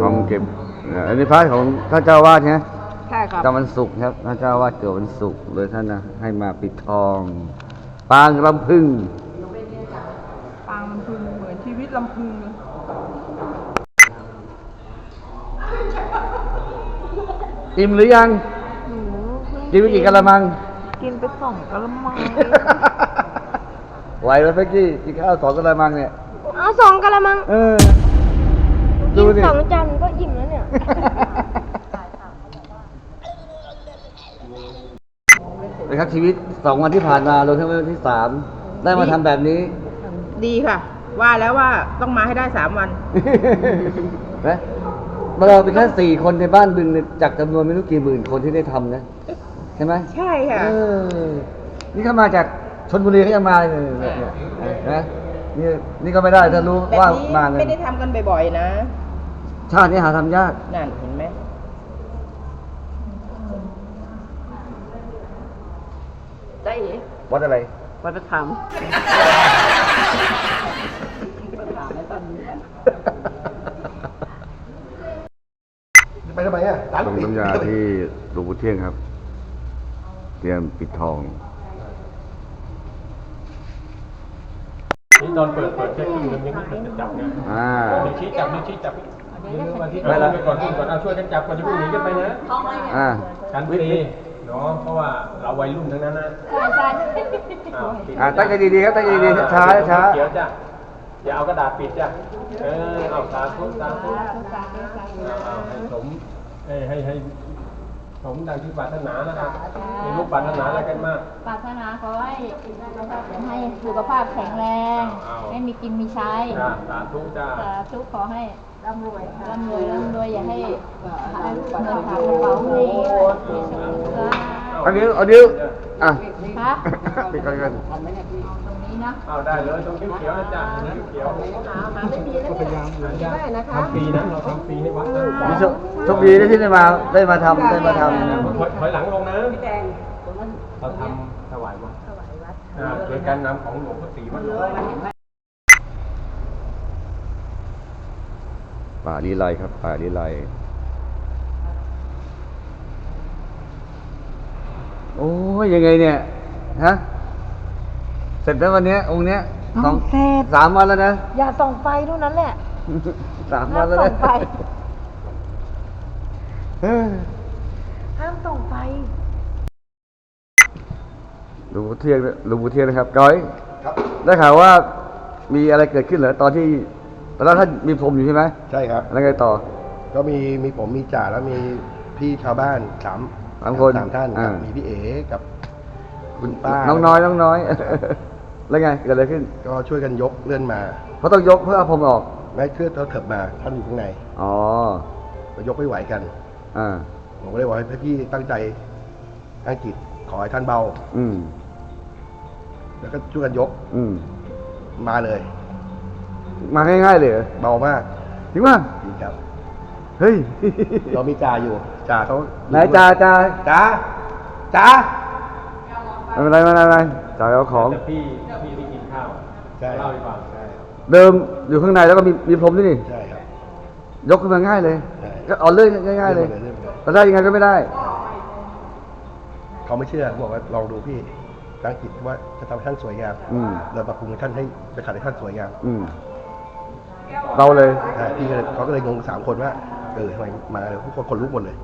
ทองเก็บเอ่ออันนี้พระของท่านเจ้าอาวาดใช่ไหมใช่ครับจำวันศุกร์ครับท่านเจ้าอาวาดเกิดวันศุกร์เลยท่านนะให้มาปิดทอง ปางลำพึ่งปางลำพึงเหมือนชีวิตลำพึงเลยอิ่มหรือยังหนูเพิ่งกินไปกี่กะละมัง กินไปสองกะละมัง ไหวไหมเพ็กกี้กินข้าวสองกะละมังเนี่ย เอาสองกะละมังเออกิดูนดิ สองจานก็อิ่มแล้วเนี่ย นะครับชีวิตสองวันที่ผ่านมาลงทั้งวันที่สามได้มาทำแบบนี้ ดีค่ะ ว่าแล้วว่าต้องมาให้ได้สามวัน นะเราเป็นแค่สี่คนในบ้านบึงเนี่ยจากจำนวนไม่รู้กี่หมื่นคนที่ได้ทำนะใช่ไหมใช่ค่ะเออนี่เขามาจากชนบุรีเขายังมาเลยเนี่ยเนี่ยนะนี่นี่ก็ไม่ได้ถ้ารู้แบบว่านี้มาเงิไม่นได้ทำกันบ่อยๆนะ ชาตินี้หาทำยากนั่นเห็นไหมได้วัดอะไรวัฒนธรรมไปทำไมอะร้านลงปิดน้ำยาที่หลวงปู่เที่ยงครับ เตรียมปิดทอง นี่ตอนเปิดเปิดเช็คขึ้นมันยังไม่เปิดจะจับไงอ่านิ้วชี้จับนิ้วชี้จับนิ้ววันที่ไปละไปก่อนขึ้นก่อนเอาช่วยกันจับก่อนจะพุ่งหนีกันไปนะ อ่า กันฟรีเนาะเพราะว่าเราวัยรุ่นทั้งนั้นนะอ้าวปิดอ่าตั้งใจดีๆครับตั้งใจดีๆช้าๆช้าเขียวจ้ะอย่าเอากระดาษปิดจ้ะเออเอาสาธุสาธุ เอาเอาให้สมให้ให้ให้ สมดังที่ปรารถนานะครับมีลูกปรารถนาอะไรกันมาก ปรารถนาขอให้ให้สุขภาพแข็งแรง เอาให้มีกินมีใช้จ้าสาธุจ้าสาธุขอให้ร่ำรวยร่ำรวยร่ำรวยอย่าให้หาเงินหากระเป๋าให้ๆเอานิ้วเอานิ้วอะคะ ปิดก่อนกันตรงนี้นะเอาได้เลยตรงคิ้วเขียวนะจ๊ะคิ้วเขียวก็พยายามได้นะคะทำฟรีนะเราทำฟรีให้วัดนะมีโชคโชคดีที่ได้มาได้มาทำได้มาทถอยถอยหลังลงนะเราทำถวายวัดถวายวัดโดยการนำของหลวงพ่อศรีวัดหลวงำป่าลีไลครับป่าลีไลโอ้ยยังไงเนี่ย ฮะ เสร็จแล้ววันเนี้ยองค์เนี้ยสองเสร็จ สามวันแล้วนะ อย่าส่องไฟเท่านั้นแหละ สามวันแล้วห้ามส่นะองไฟ เฮ้ยห้ามส่องไฟ หลวงปู่เทียนหลวงปู่เทียนนะครับก้อยครับ ได้ข่าวว่ามีอะไรเกิดขึ้นเหรอตอนที่ตอนนั้นท่านมีผมอยู่ใช่ไหมใช่ครับ แล้วไงต่อ ก็มีมีผมมีจ่าแล้วมีพี่ชาวบ้านสามสามคนสามท่านอ่าครับมีพี่เอ๋กับ คุณป้าน้องน้อยน้องน้อย แล้วไงเกิดอะไรขึ้น ก็ช่วยกันยกเลื่อนมาเขาต้องยกเพื่อเอาผมออกแม่เชื่อเขาเถิบมาท่านอยู่ข้างในอ๋อก็ยกไม่ไหวกันอ่าผมก็เลยบอกให้พี่ตั้งใจตั้งจิตขอให้ท่านเบา อืมแล้วก็ช่วยกันยก อืมมาเลย มาง่ายๆเลยเหรอเบามากจริงป่ะจริงครับเฮ้ยเรามีจ่าอยู่จ่าเขาไหนจ่าจ่าจ่าจ่า ไม่เป็นไรไม่เป็นไรไม่เป็นไรจ่าเอาของ แต่พี่พี่ที่กินข้าวใช่ เล่าให้ฟังใช่เดิมอยู่ข้างในแล้วก็มีมีพรมด้วยนี่ ใช่ครับ ยกขึ้นมาง่ายเลย ใช่ก็เอาเลื่อยง่ายๆเลยเลื่อนไปเลยแต่ได้ยังไงก็ไม่ได้ เขาไม่เชื่อเขาบอกว่าลองดูพี่ตั้งจิตว่าจะทำให้ท่านสวยงามอืม เราปรับปรุงให้ท่านให้จะขัดให้ท่านสวยงามอืม เราเลย ใช่พี่ก็เลยเขาก็เลยงงสามคนว่าเออทำไมมาเลยทุกคนคนลุกหมดเลย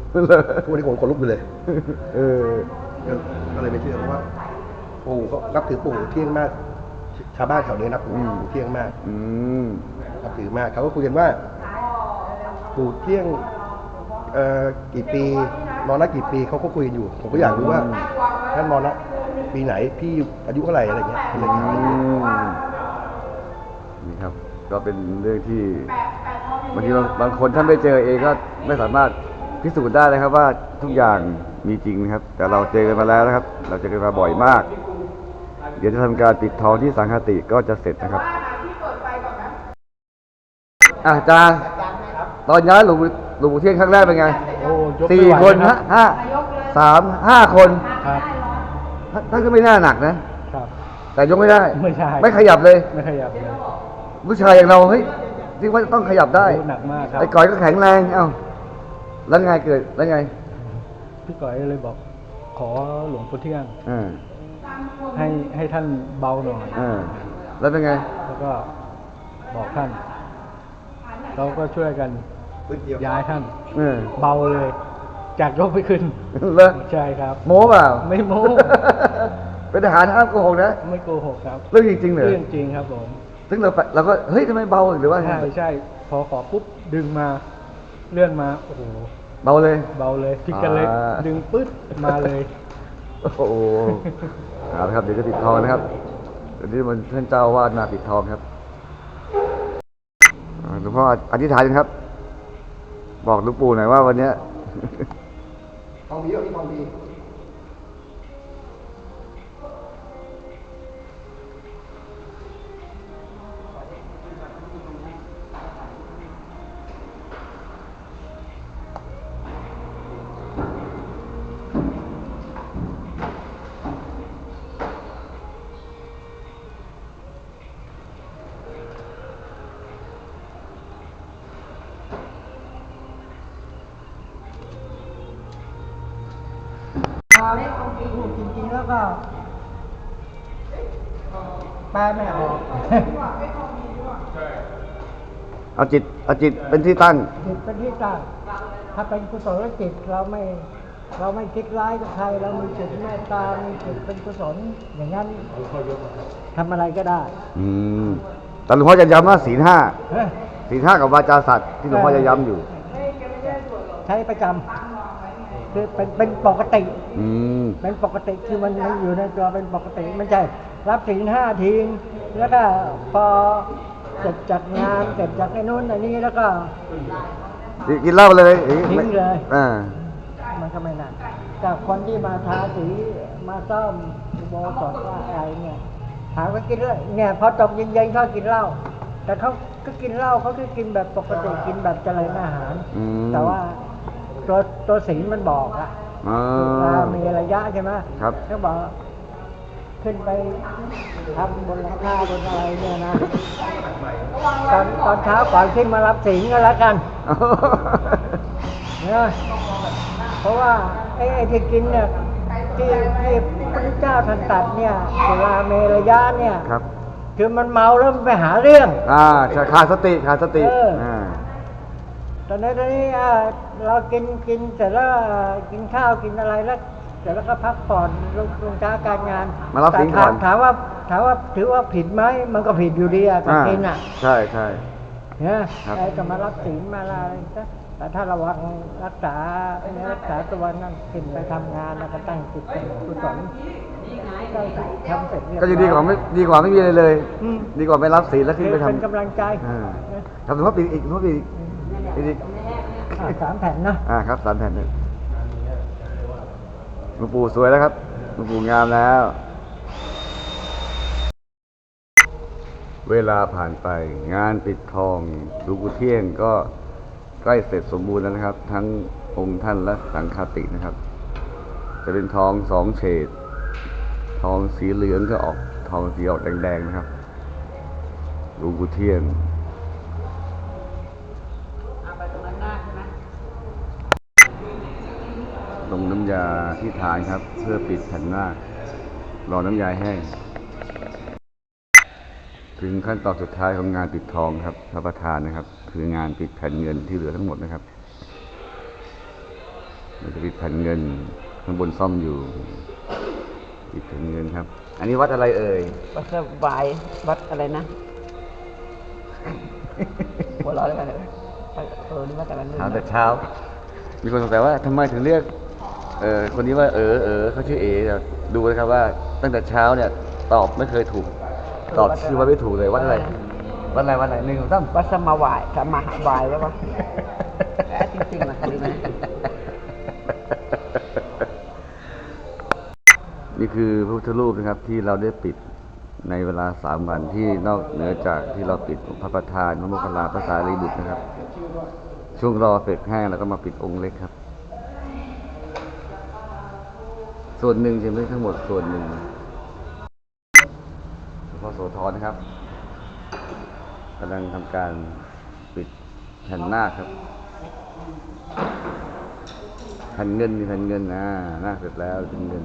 ทุกคนที่คนคนลุกไปเลย เออ ก็ก็เลยไม่เชื่อเพราะว่าปู่ก็นับถือปู่เที่ยงมาก ชาวบ้านแถวนี้นับถือปู่เที่ยงมาก อืมนับถือมากเขาก็คุยกันว่า ปู่เที่ยงเอ่อกี่ปีมรณะกี่ปีเขาก็คุยกันอยู่ ผมก็อยากรู้ว่าท่านมรณะปีไหนพี่อายุเท่าไหร่อะไรเงี้ยก็เลยถามอืมนี่ครับ ก็เป็นเรื่องที่บางทีบางบางคนท่านไม่เจอเองก็ไม่สามารถพิสูจน์ได้เลยครับว่าทุกอย่าง มีจริงนะครับ แต่เราเจอกันมาแล้วนะครับ เราเจอกันมาบ่อยมาก เดี๋ยวจะทำการปิดทองที่สังฆติก็จะเสร็จนะครับอะอาจารย์ตอนย้ายหลวงปู่หลวงปู่เที่ยงครั้งแรกเป็นไงโอ้ยกไม่สี่ไหวคนนะฮะห้าสามห้าคนครับท่านก็ไม่น่าหนักนะครับแต่ยกไม่ได้ ไม่ใช่ไม่ขยับเลยไม่ขยับเลยผู้ชายอย่างเราเฮ้ยที่ว่าต้องขยับได้โอ้หนักมากครับไอ้ก่อยก็แข็งแรงเอ้าแล้วไงเกิดแล้วไง พี่ก๋อยเลยบอกขอหลวงปู่เที่ยงอ่าให้ให้ท่านเบาหน่อยอ่าแล้วเป็นไง แล้วก็บอกท่าน เราก็ช่วยกันย้ายท่านเออ เบาเลย จากยกไปขึ้นเลอใช่ครับ โม้เปล่า ไม่โม้ เป็นทหารห้ามโกหกนะ ไม่โกหกครับเรื่องจริงๆเลยเรื่องจริงครับผมซึ่งเราไปเราก็เฮ้ยทำไมเบาหรือว่าไง ใช่ใช่พอขอปุ๊บดึงมาเลื่อนมา โอ้โห เบาเลย เบาเลยพลิกกันเลย อ่า ดึงปึ๊ดมาเลย โอ้โหเอาละครับเดี๋ยวจะปิดทองนะครับเดี๋ยวนี้มันท่านเจ้าอาวาดมาปิดทองครับอ่าหลวงพ่ออธิษฐานกันครับ บอกหลวงปู่หน่อยว่าวันเนี้ย ทองดีก็มีทองดี จริงๆแล้วก็แปลไม่ออก เอาจิตเอาจิตเป็นที่ตั้ง จิตเป็นที่ตั้งถ้าเป็นกุศลจิตเราไม่ เราไม่คิดร้ายกับใคร เรามีจิตเมตตา มีจิตเป็นกุศล อย่างนั้นทำอะไรก็ได้ อืมแต่หลวงพ่อจะย้ำว่าศีลห้า ศีลห้ากับวาจาสัตว์ที่หลวงพ่อจะย้ำอยู่ ใช้ประจำ คือเป็นเป็นปกติ อืม เป็นปกติคือมันมันอยู่ในตัวเป็นปกติไม่ใช่รับศีลห้าทีแล้วก็พอเสร็จจากงานเสร็จจากไอ้นู้นไอ้นี้แล้วก็ กินเหล้าเลยอย่างทิ้งี้งเลย อ่า มันก็ไม่น่ากับคนที่มาทาสีมาซ่อมอุโบสถว่าอะไรเนี่ยถามว่ากินเหล้าเนี่ยพอตกเย็นๆเขากินเหล้าแต่เขาก็กินเหล้าเขาก็กินแบบปกติกินแบบเจริญอาหาร อืม แต่ว่า ตัวตัวศีลมันบอกอะอ่าอ่ามีระยะใช่ไหมครับเขาบอกขึ้นไปทำบนหลังคาบนอะไรเนี่ยนะตอนตอนเช้าก่อนขึ้นมารับศีลก็แล้วกันนะเพราะว่าไอ้ไอ้ที่กินเนี่ยที่ที่พระเจ้าท่านตรัดเนี่ยเวลาเมรยะเนี่ยครับ คือมันเมาแล้วมันไปหาเรื่อง อ่าใช่ขาดสติขาดสติเอออ่อ่า ตอนนี้ตอนนี้อ่าเรากินกินเสร็จแล้วอ่ากินข้าวกินอะไรแล้วเสร็จแล้วก็พักผ่อนลงลงช้าการงานมารับศีลแต่ถก่อนถามว่าถามว่าถือว่าผิดไหมมันก็ผิดอยู่ดีอะการกินอะใช่ใช่ เนี่ยครับ ไอ้ก็มารับศีลมาอะไรซะแต่ถ้าระวังรักษาเนี่ยรักษาตัวนั่นขึ้นไปทำงานแล้วก็ตั้งจิตเป็นกุศลก็ทำเสร็จเรียบร้ก็ยังดีกว่าไม่ดีกว่าไม่มีอะไรเลย อืมดีกว่าไม่รับศีลแล้วขึ้นไปคือทำเป็นกำลังใจอ่าทำหลวงพ่อปีอีกหลวงพ่อปีอีกปี อีกอะสามแผ่นนะอ่าครับสามแผ่นเลยหลวงปู่สวยแล้วครับหลวงปู่งามแล้ว เวลาผ่านไปงานปิดทองหลูกปู่เที่ยงก็ใกล้เสร็จสมบูรณ์แล้วนะครับ ทั้งองค์ท่านและสังฆาตินะครับ จะเป็นทองสองเฉดทองสีเหลืองก็ออกทองสีออกแดงๆนะครับหลูกปู่เที่ยง ลงน้ำยาที่ฐานครับ เพื่อปิดแผ่นหน้ารอน้ำยาแห้ง ถึงขั้นตอนสุดท้ายของงานปิดทองครับพระประธานนะครับ คืองานปิดแผ่นเงินที่เหลือทั้งหมดนะครับเราจะปิดแผ่นเงินข้างบนซ่อมอยู่ปิดแผ่นเงินครับ อันนี้วัดอะไรเอ่ยวัดสบายวัดอะไรนะหัวเร้อนอะไรกันเออนี่ว่าแต่ละเรื่องถามแต่เช้า มีคนสงสัยว่าทำไมถึงเรียก เออคนนี้ว่าเออเออเขาชื่อเอเดี๋ยวดูนะครับว่าตั้งแต่เช้าเนี่ยตอบไม่เคยถูก ตอบชื่อว่าไม่ถูกเลยวัดอะไรวัดอะไรวัดอะไรหนึ่งสองสามวัดสมาวายสมหาวายแล้ววะแอะจริงๆนะคดีนะนี่คือพระพุทธรูปนะครับที่เราได้ปิดในเวลาสามวันที่นอกเหนือจากที่เราปิดพระประธานพระโมคคัลลาพระสารีบุตรนะครับ ช่วงรอเสร็จแห้งแล้วก็มาปิดองค์เล็กครับ ส่วนหนึ่งใช่ไหมทั้งหมดส่วนหนึ่งโสธรนะครับกำลังทำการปิดแผ่นหน้าครับแผ่นเงินมีแผ่นเงินนะหน้าเสร็จแล้วเป็นเงิน